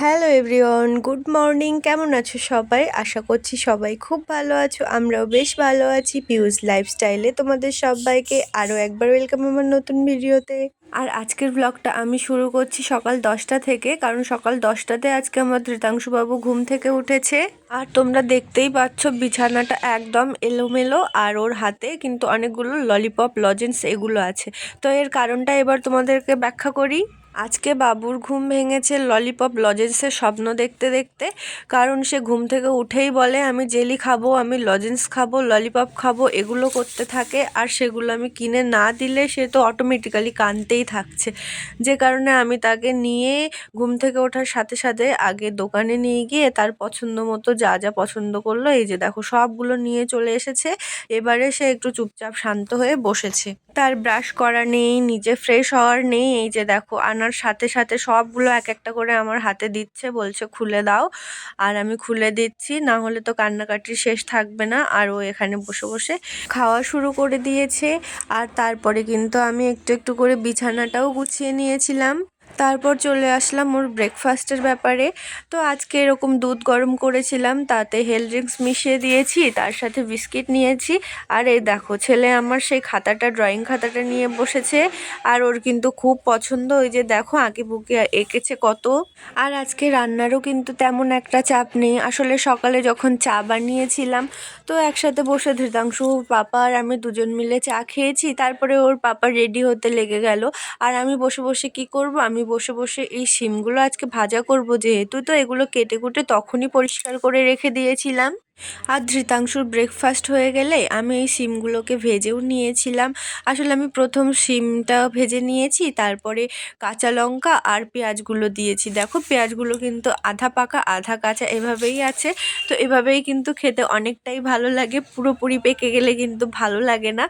Hello everyone, good morning. কেমন আছো সবাই? আশা করছি সবাই খুব ভালো আছো, আমরাও বেশ ভালো আছি। পিউজ লাইফস্টাইলে তোমাদের সবাইকে আরও একবার ওয়েলকাম আমার নতুন ভিডিওতে। আর আজকের ব্লগটা আমি শুরু করছি সকাল দশটা থেকে, কারণ সকাল দশটাতে আজকে আমার ধৃতাংশুবাবু ঘুম থেকে উঠেছে। আর তোমরা দেখতেই পাচ্ছ, বিছানাটা একদম এলোমেলো আর ওর হাতে কিন্তু অনেকগুলো ললিপপ লজেন্স এগুলো আছে। তো এর কারণটা এবার তোমাদেরকে ব্যাখ্যা করি। আজকে বাবুর ঘুম ভেঙেছে ললিপপ লজেন্সের স্বপ্ন দেখতে দেখতে। কারণ সে ঘুম থেকে উঠেই বলে, আমি জেলি খাব, আমি লজেন্স খাব, ললিপপ খাব, এগুলো করতে থাকে আর সেগুলো আমি কিনে না দিলে সে তো অটোমেটিক্যালি কানতেই থাকছে। যে কারণে আমি তাকে নিয়ে ঘুম থেকে ওঠার সাথে সাথে আগে দোকানে নিয়ে গিয়ে তার পছন্দ মতো যা যা পছন্দ করল, এই যে দেখো সবগুলো নিয়ে চলে এসেছে। এবারে সে একটু চুপচাপ শান্ত হয়ে বসেছে। তার ব্রাশ করা নেই, নিজে ফ্রেশ হওয়ার নেই, এই যে দেখো আনার সাথে সাথে সবগুলো এক একটা করে আমার হাতে দিচ্ছে, বলছে খুলে দাও। আর আমি খুলে দিচ্ছি, না হলে তো কান্নাকাটি শেষ থাকবে না। আর ও এখানে বসে বসে খাওয়া শুরু করে দিয়েছে। আর তারপরে কিন্তু আমি একটু একটু করে বিছানাটাও গুছিয়ে নিয়েছিলাম। তারপর চলে আসলাম ওর ব্রেকফাস্টের ব্যাপারে। তো আজকে এরকম দুধ গরম করেছিলাম, তাতে হেল ড্রিঙ্কস মিশিয়ে দিয়েছি, তার সাথে বিস্কিট নিয়েছি। আর এই দেখো, ছেলে আমার সেই খাতাটা ড্রয়িং খাতাটা নিয়ে বসেছে। আর ওর কিন্তু খুব পছন্দ, ওই যে দেখো আঁকি বুকে এঁকেছে কত। আর আজকে রান্নারও কিন্তু তেমন একটা চাপ নেই। আসলে সকালে যখন চা বানিয়েছিলাম, তো একসাথে বসে ধৃতাংশু, পাপা আর আমি দুজন মিলে চা খেয়েছি। তারপরে ওর পাপা রেডি হতে লেগে গেল। আর আমি বসে বসে কি করব? আমি বসে বসে এই শিমগুলো আজকে ভাজা করব, যেহেতু তো এগুলো কেটে কুটে তখনই পরিষ্কার করে রেখে দিয়েছিলাম। আর ধৃতাংশুর ব্রেকফাস্ট হয়ে গেলে আমি এই সিমগুলোকে ভেজেও নিয়েছিলাম। আসলে আমি প্রথম সিমটা ভেজে নিয়েছি, তারপরে কাঁচা লঙ্কা আর পেঁয়াজগুলো দিয়েছি। দেখো, পেঁয়াজগুলো কিন্তু আধা পাকা, আধা কাঁচা এভাবেই আছে। তো এভাবেই কিন্তু খেতে অনেকটাই ভালো লাগে। পুরোপুরি পেকে গেলে কিন্তু ভালো লাগে না।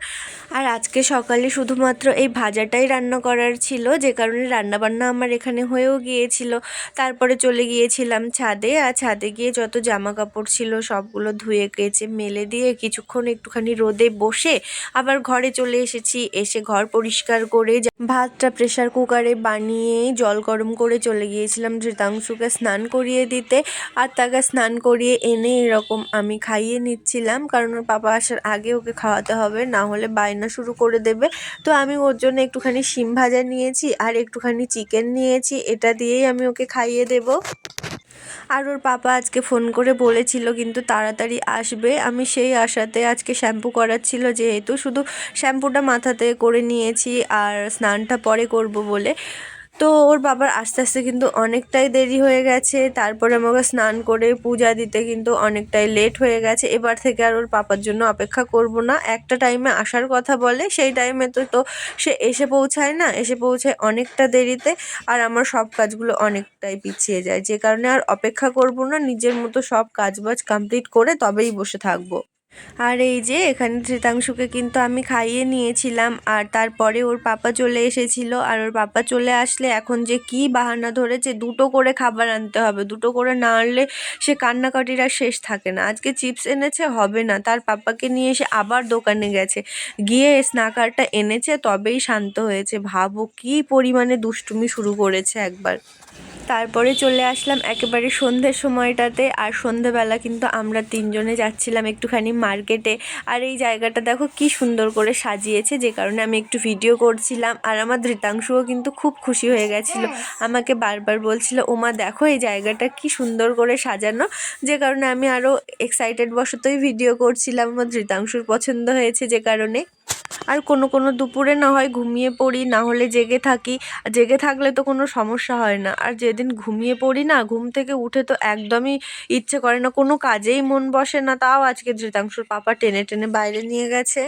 আর আজকে সকালে শুধুমাত্র এই ভাজাটাই রান্না করার ছিল, যে কারণে রান্নাবান্না আমার এখানে হয়েও গিয়েছিল। তারপরে চলে গিয়েছিলাম ছাদে, আর ছাদে গিয়ে যত জামা কাপড় ছিল সব কাপড়গুলো ধুয়ে, কেচে, মেলে দিয়ে কিছুক্ষণ একটুখানি রোদে বসে আবার ঘরে চলে এসেছি। এসে ঘর পরিষ্কার করে ভাতটা প্রেশার কুকারে বানিয়ে জল গরম করে চলে গিয়েছিলাম ধৃতাংশুকে স্নান করিয়ে দিতে। আর তাকে স্নান করিয়ে এনে এরকম আমি খাইয়ে নিচ্ছিলাম কারণ ওর পাপা আসার আগে ওকে খাওয়াতে হবে, না হলে বায়না শুরু করে দেবে। তো আমি ওর জন্য একটুখানি শিম ভাজা নিয়েছি আর একটুখানি চিকেন নিয়েছি। এটা দিয়েই আমি ওকে খাইয়ে দেবো। আর ওর পাপা আজকে ফোন করে বলেছিল কিন্তু তাড়াতাড়ি আসবে। আমি সেই আশাতে আজকে শ্যাম্পু করাচ্ছিল যেহেতু শুধু শ্যাম্পুটা মাথাতে করে নিয়েছি আর স্নানটা পরে করব বলে। তো ওর বাবার আস্তে আস্তে কিন্তু অনেকটাই দেরি হয়ে গেছে। তারপরে আমাকে স্নান করে পূজা দিতে কিন্তু অনেকটাই লেট হয়ে গেছে। এবার থেকে আর ওর পাপার জন্য অপেক্ষা করব না। একটা টাইমে আসার কথা বলে, সেই টাইমে তো তো সে এসে পৌঁছায় না, এসে পৌঁছায় অনেকটা দেরিতে আর আমার সব কাজগুলো অনেকটাই পিছিয়ে যায়। যে কারণে আর অপেক্ষা করব না, নিজের মতো সব কাজবাজ কমপ্লিট করে তবেই বসে থাকব। আর এই যে এখানে ধৃতাংশুকে কিন্তু আমি খাইয়ে নিয়েছিলাম, আর তারপরে ওর পাপা চলে এসেছিল, আর ওর পাপা চলে আসলে এখন যে কি বাহানা ধরেছে, দুটো করে খাবার আনতে হবে, দুটো করে না আনলে সে কান্নাকাটির আর শেষ থাকে না। আজকে চিপস এনেছে, হবে না। তার পাপাকে নিয়ে এসে আবার দোকানে গেছে। গিয়ে স্নাকারটা এনেছে, তবেই শান্ত হয়েছে। ভাবো কি পরিমাণে দুষ্টুমি শুরু করেছে একবার। তারপরে চলে আসলাম একেবারে সন্ধ্যের সময়টাতে আর সন্ধ্যেবেলা কিন্তু আমরা তিনজনে যাচ্ছিলাম একটুখানি মার্কেটে। আর এই জায়গাটা দেখো কি সুন্দর করে সাজিয়েছে যে কারণে আমি একটু ভিডিও করছিলাম আর আমার ধৃতাংশুও কিন্তু খুব খুশি হয়ে গেছিল। আমাকে বারবার বলছিল ওমা দেখো এই জায়গাটা কি সুন্দর করে সাজানো। যে কারণে আমি আরও এক্সাইটেড বশতই ভিডিও করছিলাম আমার ধৃতাংশুর পছন্দ হয়েছে যে কারণে। আর কোনো কোনো দুপুরে না হয় ঘুমিয়ে পড়ি, না হলে জেগে থাকি। জেগে থাকলে তো কোনো সমস্যা হয় না। আর যেদিন ঘুমিয়ে পড়ি না, ঘুম থেকে উঠে তো একদমই ইচ্ছে করে না। কোনো কাজেই মন বসে না। তাও আজকে ধৃতাংশুর পাপা টেনে টেনে বাইরে নিয়ে গেছে।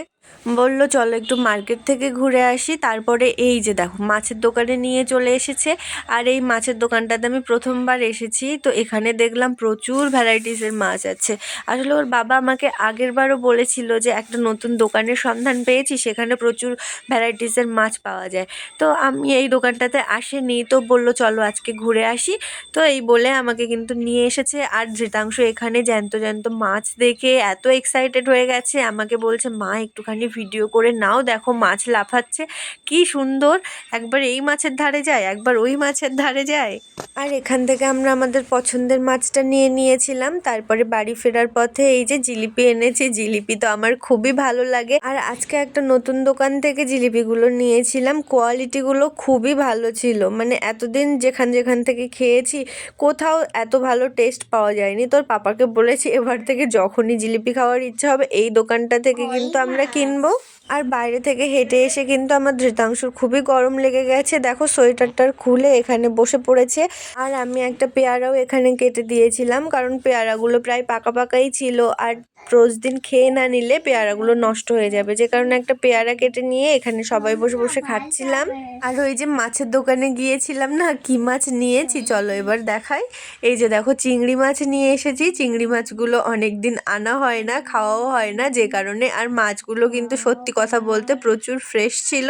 বলল, চলো একটু মার্কেট থেকে ঘুরে আসি। তারপরে এই যে দেখো, মাছের দোকানে নিয়ে চলে এসেছে। আর এই মাছের দোকানটাতে আমি প্রথমবার এসেছি। তো এখানে দেখলাম প্রচুর ভ্যারাইটিসের মাছ আছে। আসলে ওর বাবা আমাকে আগের বারও বলেছিল যে, একটা নতুন দোকানের সন্ধান পেয়েছি, সেখানে প্রচুর ভ্যারাইটিসের মাছ পাওয়া যায়। তো আমি এই দোকানটাতে আসেনি। তো বলল, চলো আজকে ঘুরে আসি। তো এই বলে আমাকে কিন্তু নিয়ে এসেছে। আর ধৃতাংশ এখানে জ্যান্ত জ্যান্ত মাছ দেখে এত এক্সাইটেড হয়ে গেছে। আমাকে বলছে, মা, একটুখানি একটুখানি ভিডিও করে, নাও দেখো মাছ লাফাচ্ছে। কি সুন্দর! একবার এই মাছের ধারে যায়, একবার ওই মাছের ধারে যায়। আর এখান থেকে আমরা আমাদের পছন্দের মাছটা নিয়ে নিয়েছিলাম। তারপরে বাড়ি ফেরার পথে এই যে জিলিপি এনেছি, জিলিপি তো আমার খুবই ভালো লাগে। আর আজকে একটা নতুন দোকান থেকে জিলিপিগুলো নিয়েছিলাম। কোয়ালিটিগুলো খুবই ভালো ছিল। মানে এতদিন যেখান যেখান থেকে খেয়েছি, কোথাও এত ভালো টেস্ট পাওয়া যায়নি। তোর পাপাকে বলেছি, এবার থেকে যখনই জিলিপি খাওয়ার ইচ্ছা হবে, এই দোকানটা থেকে কিন্তু আমরা কিনবো। আর বাইরে থেকে হেঁটে এসে কিন্তু আমার ধৃতাংশুর খুবই গরম লেগে গেছে। দেখো সোয়েটারটার খুলে এখানে বসে পড়েছে। আর আমি একটা পেয়ারাও এখানে কেটে দিয়েছিলাম, কারণ পেয়ারাগুলো প্রায় পাকা পাকাই ছিল। আর রোজ দিন খেয়ে না নিলে পেয়ারাগুলো নষ্ট হয়ে যাবে। যে কারণে একটা পেয়ারা কেটে নিয়ে এখানে সবাই বসে বসে খাচ্ছিলাম। আর ওই যে মাছের দোকানে গিয়েছিলাম না, কি মাছ নিয়েছি চলো এবার দেখাই। এই যে দেখো চিংড়ি মাছ নিয়ে এসেছি। চিংড়ি মাছগুলো অনেক দিন আনা হয় না, খাওয়াও হয় না, যে কারণে আর মাছগুলো কিন্তু সত্যি কথা বলতে প্রচুর ফ্রেশ ছিল।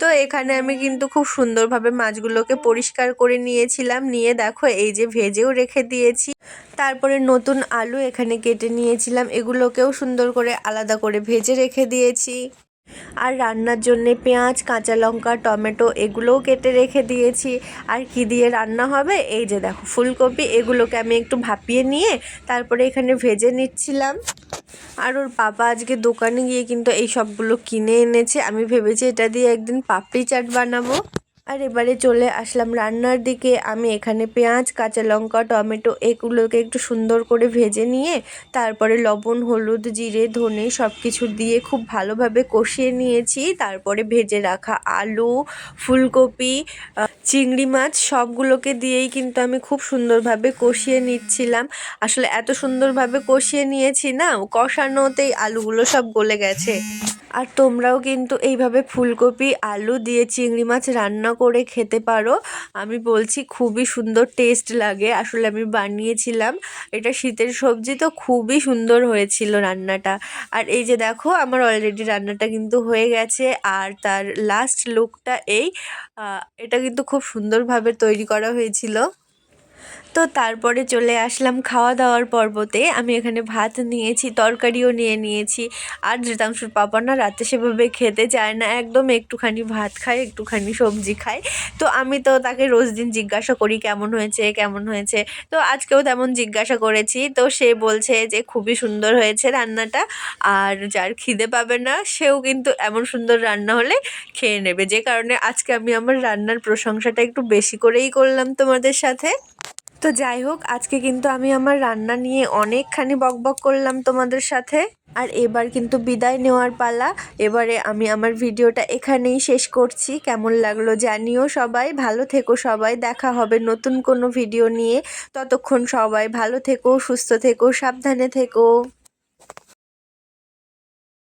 তো এখানে আমি কিন্তু খুব সুন্দরভাবে মাছগুলোকে পরিষ্কার করে নিয়েছিলাম। নিয়ে দেখো, এই যে ভেজেও রেখে দিয়েছি। তারপরে নতুন আলু এখানে কেটে নিয়েছিলাম। এগুলোকেও সুন্দর করে আলাদা করে ভেজে রেখে দিয়েছি। আর রান্নার জন্যে পেঁয়াজ, কাঁচা লঙ্কা, টমেটো এগুলোও কেটে রেখে দিয়েছি। আর কি দিয়ে রান্না হবে? এই যে দেখো, ফুলকপি, এগুলোকে আমি একটু ভাপিয়ে নিয়ে তারপরে এখানে ভেজে নিচ্ছিলাম। আর ওর পাপা আজকে দোকানে গিয়ে কিন্তু এই সবগুলো কিনে এনেছে। আমি ভেবেছি এটা দিয়ে একদিন পাপড়ি চাট বানাবো। আর এবারে চলে আসলাম রান্নার দিকে। আমি এখানে পেঁয়াজ, কাঁচা লঙ্কা, টমেটো এগুলোকে একটু সুন্দর করে ভেজে নিয়ে, তারপরে লবণ, হলুদ, জিরে, ধনে সব কিছু দিয়ে খুব ভালোভাবে কষিয়ে নিয়েছি। তারপরে ভেজে রাখা আলু, ফুলকপি চিংড়ি মাছ সবগুলোকে দিয়েই কিন্তু আমি খুব সুন্দরভাবে কষিয়ে নিচ্ছিলাম। আসলে এত সুন্দরভাবে কষিয়ে নিয়েছি না, কষানোতেই আলুগুলো সব গলে গেছে। আর তোমরাও কিন্তু এইভাবে ফুলকপি, আলু দিয়ে চিংড়ি মাছ রান্না করে খেতে পারো। আমি বলছি খুবই সুন্দর টেস্ট লাগে। আসলে আমি বানিয়েছিলাম। এটা শীতের সবজি তো খুবই সুন্দর হয়েছিল রান্নাটা। আর এই যে দেখো, আমার অলরেডি রান্নাটা কিন্তু হয়ে গেছে। আর তার লাস্ট লুকটা এই এটা কিন্তু খুব সুন্দরভাবে তৈরি করা হয়েছিল। তো তারপরে চলে আসলাম খাওয়া দাওয়ার পর্বতে। আমি এখানে ভাত নিয়েছি, তরকারিও নিয়ে নিয়েছি। আর ধৃতাংশুর পাপা না রাতে সেভাবে খেতে চায় না, একদম একটুখানি ভাত খায়, একটুখানি সবজি খায়। তো আমি তো তাকে রোজ দিন জিজ্ঞাসা করি, কেমন হয়েছে? কেমন হয়েছে? তো আজকেও তেমন জিজ্ঞাসা করেছি। তো সে বলছে যে, খুবই সুন্দর হয়েছে রান্নাটা। আর যার খিদে পাবে না, সেও কিন্তু এমন সুন্দর রান্না হলে খেয়ে নেবে। যে কারণে আজকে আমি আমার রান্নার প্রশংসাটা একটু বেশি করেই করলাম তোমাদের সাথে। তো যাই হোক, আজকে কিন্তু আমি আমার রান্না নিয়ে অনেকখানি বকবক করলাম তোমাদের সাথে। আর এবার কিন্তু বিদায় নেওয়ার পালা। এবারে আমি আমার ভিডিওটা এখানেই শেষ করছি। কেমন লাগল জানিও সবাই। ভালো থেকো সবাই। দেখা হবে নতুন কোনো ভিডিও নিয়ে। ততক্ষণ সবাই ভালো থেকো, সুস্থ থেকো, সাবধানে থেকো।